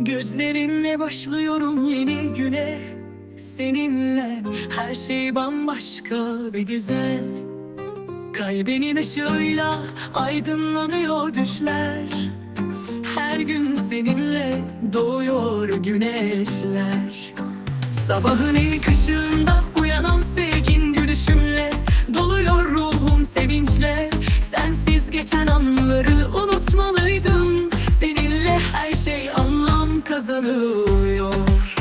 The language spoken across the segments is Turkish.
Gözlerinle başlıyorum yeni güne. Seninle her şey bambaşka ve güzel. Kalbinin ışığıyla aydınlanıyor düşler. Her gün seninle doğuyor güneşler. Sabahın ilk ışığında uyanan sevgin kazanıyor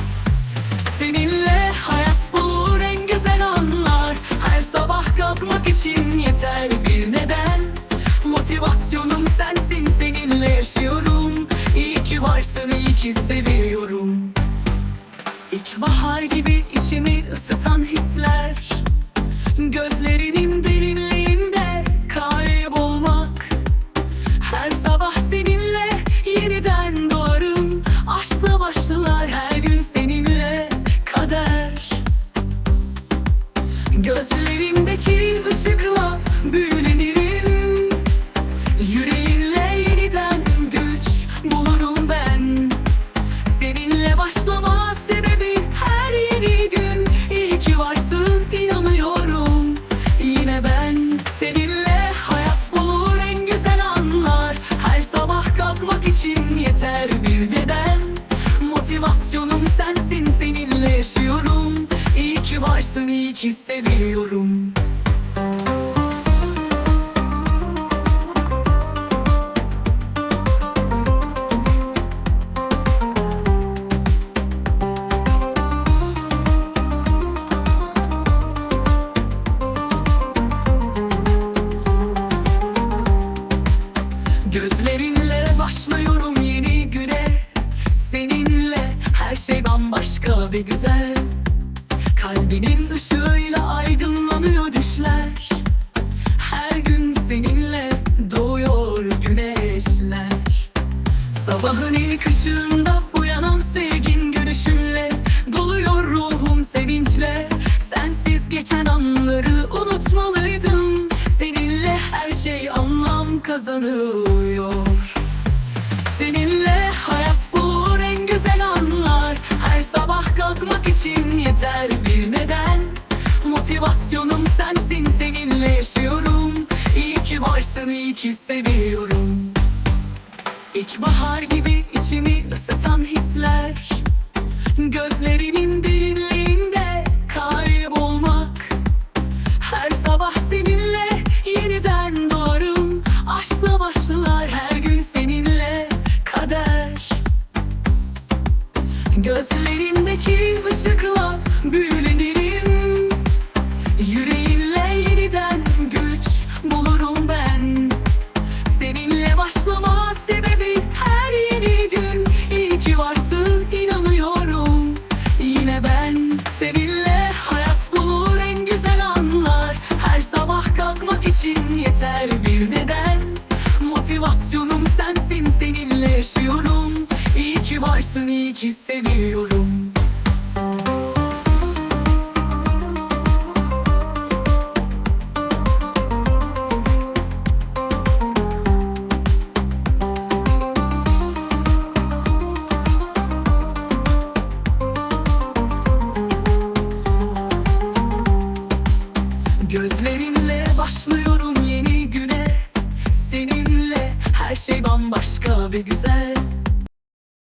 Seninle hayat bulur en güzel anlar. Her sabah kalkmak için yeter bir neden. Motivasyonum sensin seninle yaşıyorum. İyi ki varsın iyi ki seviyorum. İlkbahar gibi içimi ısıtan hisler. Gözlerinin Motivasyonum sensin seninle yaşıyorum. İyi ki varsın iyi ki seviyorum bambaşka ve güzel. Kalbinin ışığıyla aydınlanıyor düşler. Her gün seninle doğuyor güneşler. Sabahın ilk ışığında uyanan sevgin gülüşünle Doluyor ruhum sevinçle. Sensiz geçen anları unutmalıydım. Seninle her şey anlam kazanıyor. Seninle Motivasyonum sensin seninle yaşıyorum. İyi ki varsın iyi ki seviyorum. İlkbahar gibi içimi ısıtan hisler. Gözlerinin derinliğinde kaybolmak. Her sabah seninle yeniden doğarım. Aşkla başlar her gün seninle kader. Gözlerindeki ışıkla büyülenirim yeter bir neden? Motivasyonum sensin seninle yaşıyorum. İyi ki varsın iyi ki seviyorum Başlıyorum yeni güne. Seninle her şey bambaşka ve güzel